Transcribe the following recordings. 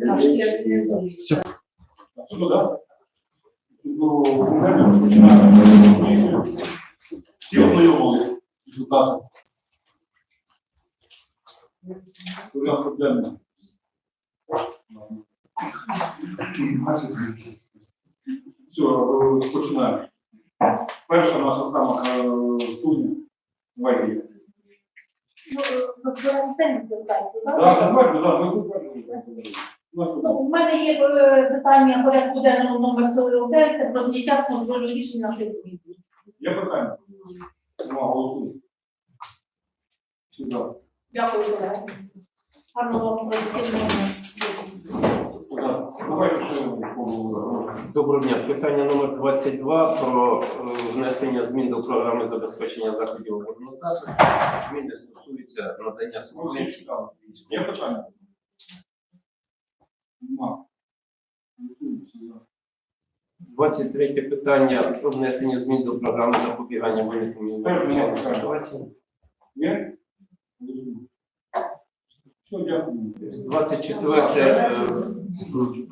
Саш, я не знаю. Що, да? Ну, правильно, починаємо. Всі. Все, починаємо. Перша наша сама е, судня. Давайте. Ну, Так, так? давайте, так, ми. Ну, У мене є е, питання порядку денного номер 49, це про зняття з контролю рішень нашої комісії. Є питання? Нема, голосуємо. Дякую, колеги. Гарного вам позитивного. Так, Давайте ще поговоримо. Доброго дня. Питання номер 22 про е, внесення змін до програми забезпечення заходів обороноздатності. Зміни стосуються надання субвенцій. Є питання? Нема. Голосуємо. 23 питання про внесення змін до програми запобігання виникнення надзвичайних ситуацій. Є? Все, дякую. 24 е,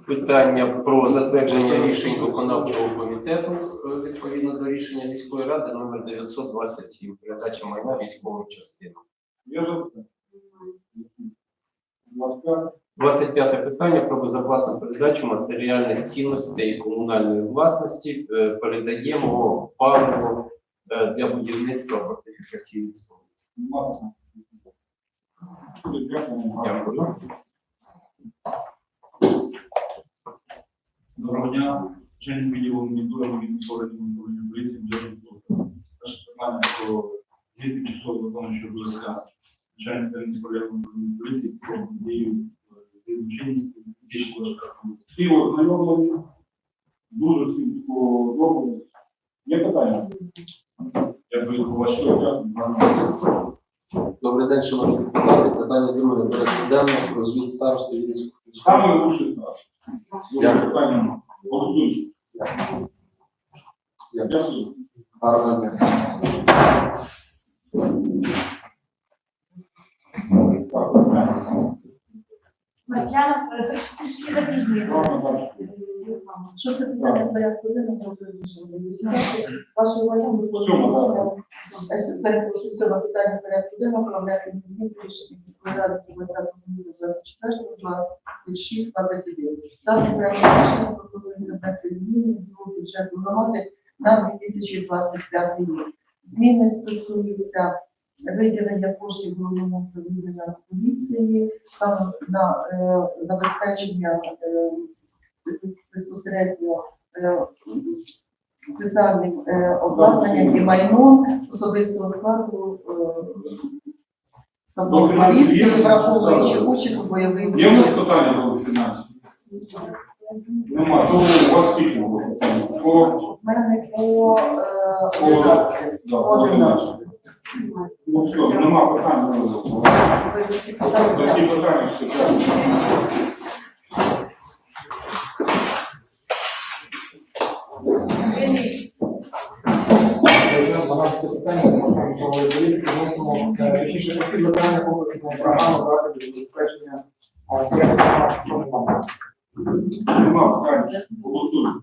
питання про затвердження рішень виконавчого комітету е, відповідно до рішення міської ради номер 927 передача майна військовим частинам. Є запитання? Будь ласка. 25 питання про безоплатну передачу матеріальних цінностей комунальної власності. Е, Передаємо е, для будівництва фортифікаційних споруд. Дякую. Доброго дня. Начальник відділу моніторингу моніторингу управління поліції Служби. Наше питання про звіт тимчасово виконуючого обов'язка начальника поліції про дію злочинністю 2024 року. Всі ознайомлені. Дуже всім сподобалось. Є питання? Дякую Все, вашу дякую. Добрий день, шановні депутати. Питання друге порядку денного про звіт старости Вінницького Саме. Дуже Дякую. питання. Голосуємо. Дякую. Гарного дня. Так, питання. Е, трішки запізнюється. Далі. Шосте питання порядку денного. Вашу Сьоме, пропонується перепрошую сьоме питання порядку денного про внесення змін до рішення міської ради про 20 грудня 24 26 21. Дане проект рішення пропонується внести зміни до бюджету громади на 2025 рік. Зміни стосуються виділення коштів головному управлінню Нацполіції саме на е, забезпечення е, безпосередньо е, спеціальним е, обладнанням і майном особистого складу е, самої поліції, враховуючи участь у бойових Є у нас питання до фінансів? Нема. То у вас скільки було? По У мене по е, По- 11. По по 11. Ну все, нема питань. Ви всі До питання. всі питання все дякую. Дванадцяте питання вносимо е, виконання заходів забезпечення плану. Нема питань. Голосуємо.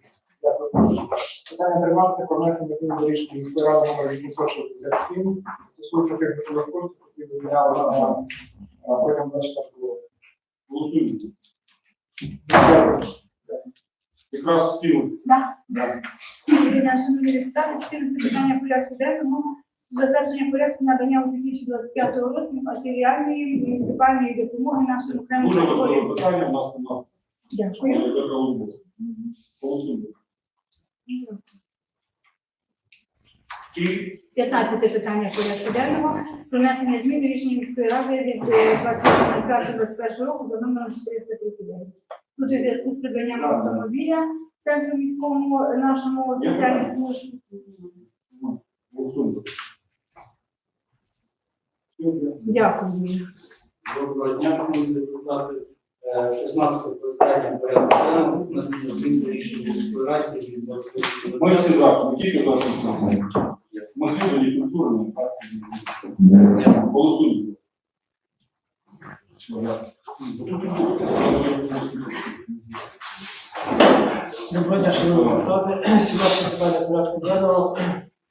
Питання 13 про внесення змін до рішення міської ради номер 867 стосується тих грошових коштів, які виділялися протягом 24 року. Голосуємо. Якраз. Да. Да. Шановні депутати, 14 питання порядку денного. Затвердження порядку надання у 2025 році матеріальної муніципальної допомоги нашим окремим Дуже важливе питання у нас нема. Дякую. Голосуємо. І 15 питання порядку денного. Про внесення змін до рішення міської ради від е, 28.05.21 року за номером 439. Тут у зв'язку з придбанням автомобіля центру міському е, нашому соціальних служб. Дякую. Доброго дня, шановні депутати. Е, 16 питання порядку денного внесення змін до рішення міської ради від 28 Ми всі тільки. Ми всі тоді так? Голосуємо. Доброго дня, шановні депутати. 17 питання порядку денного.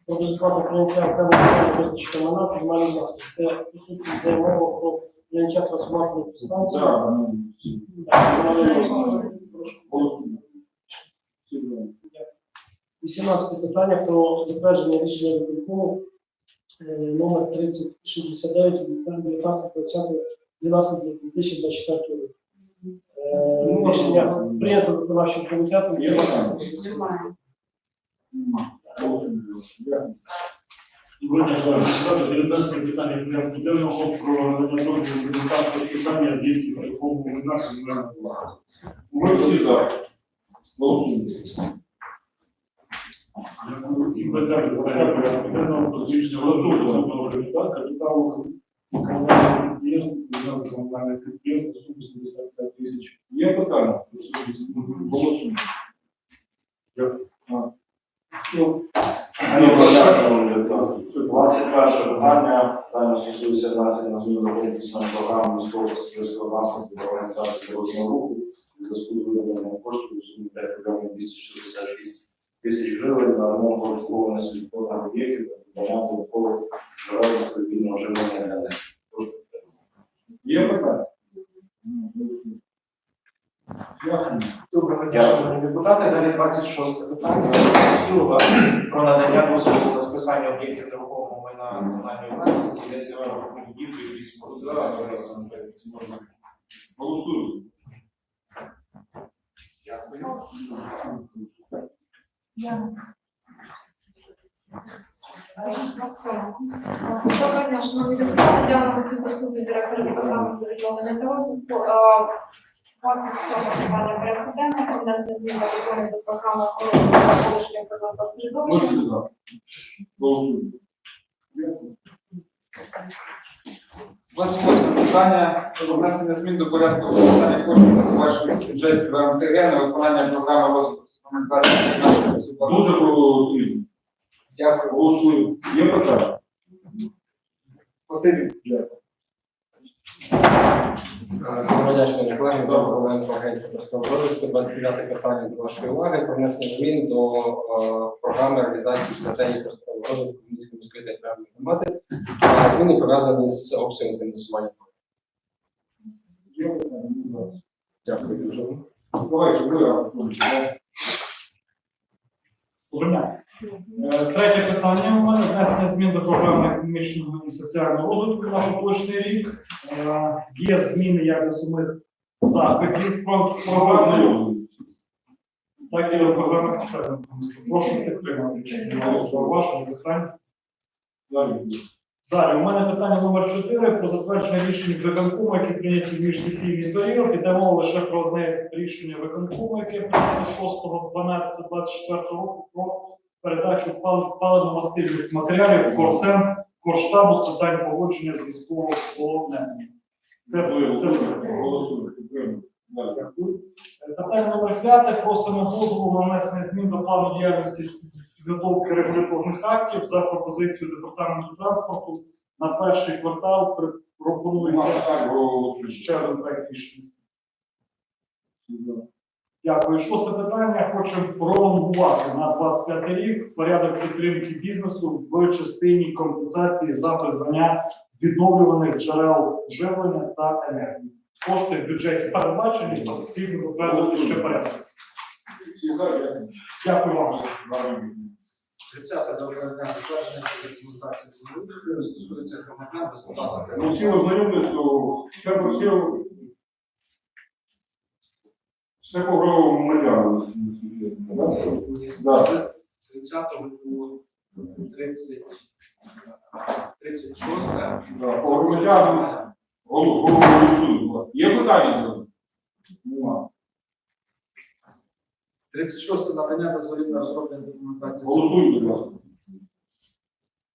Про безоплатне прийняття окремого визначення комунальної власності. Це, по суті, йде мова про прийняття трансформаторної підстанції. Так, ну. Голосуємо. 18 питання про затвердження рішення виконкому е, номер 3069 від 19.20.12.2024 року. Е, Рішення прийнято виконавчим комітетом. Є питання? Немає. Голосуємо. Дякую. Доброго дня, шановні депутати. 19 питання порядку денного про надання дозволу документації питання об'єктів нерухомого майна комунальної власності. Ми всі за. Голосуємо. І 20 питання порядку денного про збільшення владу центрального капіталу капіталу комунальних підприємств, державних комунальних підприємств, суми 75 тисяч. Є питання? Голосуємо. Ну, Доброго дня, шановні депутати. 21 питання. Питання стосується внесення змін до комплексної програми міського пасажирського транспорту та організації дорожнього руху у зв'язку з виділенням коштів у сумі 5 мільйонів 266 тисяч гривень на ремонт обслуговування світлофорних об'єктів та надання додаткових джерел відповідного живлення для них. Є питання? Доброго дня, шановні депутати. Далі 26 питання. Про надання дозволу на списання об'єктів нерухомого майна комунальної власності йдеться про будівлю і споруди адресами перед цим розвитку. Голосуємо. Дякую. Доброго дня, шановні депутати, Діана Мацюк, заступник директора департаменту відновлення та розвитку. Е, 27 питання порядку денного про внесення змін та виконання до програми охорони навколишнього природного Ми середовища. всі за. Голосуємо. Дякую. 28 питання про внесення змін до порядку використання коштів на побачення бюджетів ВМТГ на виконання програми розвитку документації Дуже потрібно. Дякую. Голосуємо. Є питання? Спасибі. Дня, шановні за Коваленко, агенція простого розвитку. 29 питання до вашої уваги про внесення змін до е, програми реалізації стратегії простого розвитку Хмельницької міської територіальної громади. Зміни пов'язані з обсягом фінансування. Дякую дуже. Е, Третє питання у мене внесення змін до програми економічного і соціального розвитку на поточний рік. Е, Є зміни як до самих про програми, так до програми потрібно. Прошу підтримати, якщо немає зауважень, питань. Далі. Далі, у мене питання номер 4 про затвердження рішень виконкому, які прийняті в міжсесійний період. Іде мова лише про одне рішення виконкому, яке прийнято 6.12.24 року про передачу паливно-мастильних матеріалів корсен корштабу з питань погодження з військового полоненим. Це, це все. Голосуємо. Дякую. Питання номер 5. Просимо дозволу на внесення змін до плану діяльності з підготовки регуляторних актів за пропозицією департаменту транспорту на перший квартал пропонується ще один проект рішення. Дякую. Шосте питання. Хочемо пролонгувати на 25 рік порядок підтримки бізнесу в частині компенсації за придбання відновлюваних джерел живлення та енергії. Кошти в бюджеті передбачені, то потрібно затвердити ще порядок. Дякую. Вам. Далі. 30 доброго дня, затвердження документації землеустрою стосується громадян безоплатно. Ну, всі ознайомилися, я просив все по гровому мільярду. Да. 30 було 30, 36, Да, По громадянам голову. Є питання? Нема. 36 надання дозволів на розроблення документації. Голосуй, будь ласка.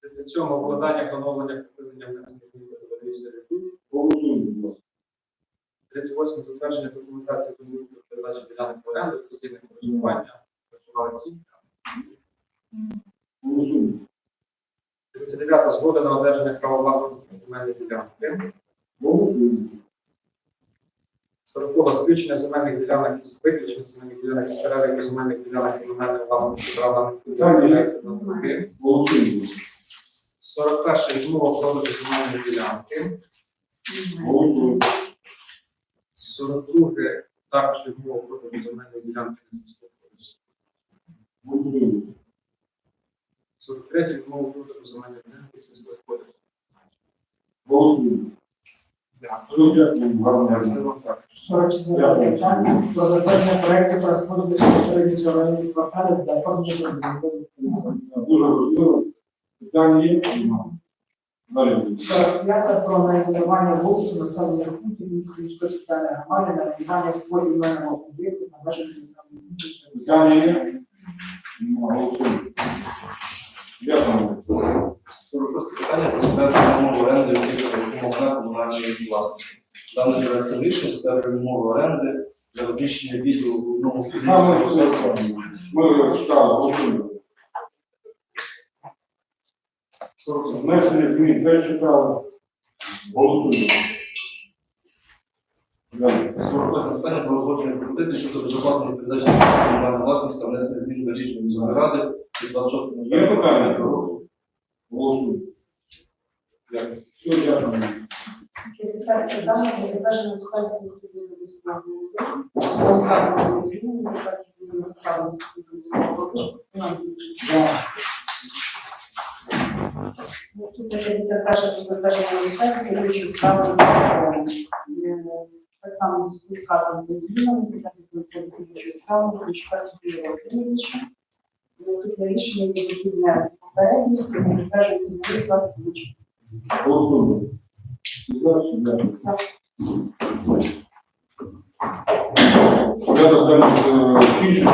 37 вкладання, плановлення, припинення внесення змін до договорів сервітуту. Голосуй, будь ласка. 38 затвердження документації землеустрою передачі ділянок в оренду, постійне користування, грошова оцінка. Голосуй. 39 згода на одержання права власності на земельні ділянки. Голосуй. Сорокове включення земельних ділянок із виключення земельних ділянок із переліку земельних ділянок комунальної власності права на Голосуємо. 41 відмова продажу земельної ділянки. Голосуємо. 42 також відмова продажу земельної ділянки на сільського Голосуємо. 43 відмова продажу земельної ділянки сільського господарства. Голосуємо. Все, дякую. Гарного дня. 44 питання про затвердження проекту та споруди території організації кварталів для оформлення Дуже важливо. Питання є? Далі. 45 про найменування вулиці населених пунктів Мінської міської територіальної громади на найменування в іменного об'єкту на межах населених. Питання є? Голосуємо. Дякую. 46 питання про затвердження умов оренди нерухомого на комунальної власності. Даний проект рішення затверджує умови оренди для розміщення відділу в одному Там приміщенні. ми читали, голосуємо. Внесення змін теж читали. Голосуємо. 48 питання про узгодження пропозицій щодо безоплатної передачі комунальної власності та внесення змін до рішення міської ради від 26 Є питання? Голосуємо. Дякую. Все, дякую. 50 питання про затвердження обставин сільського міського розказування зміни, затвердження сільського міського Наступне 51 про затвердження обставин керуючої справи так само з сказаними змінами, затвердження керуючої справи. Наступне рішення є відхідне попереднє, це не затверджується Борислав Кучу. Голосуємо. Так. Порядок денний. Е,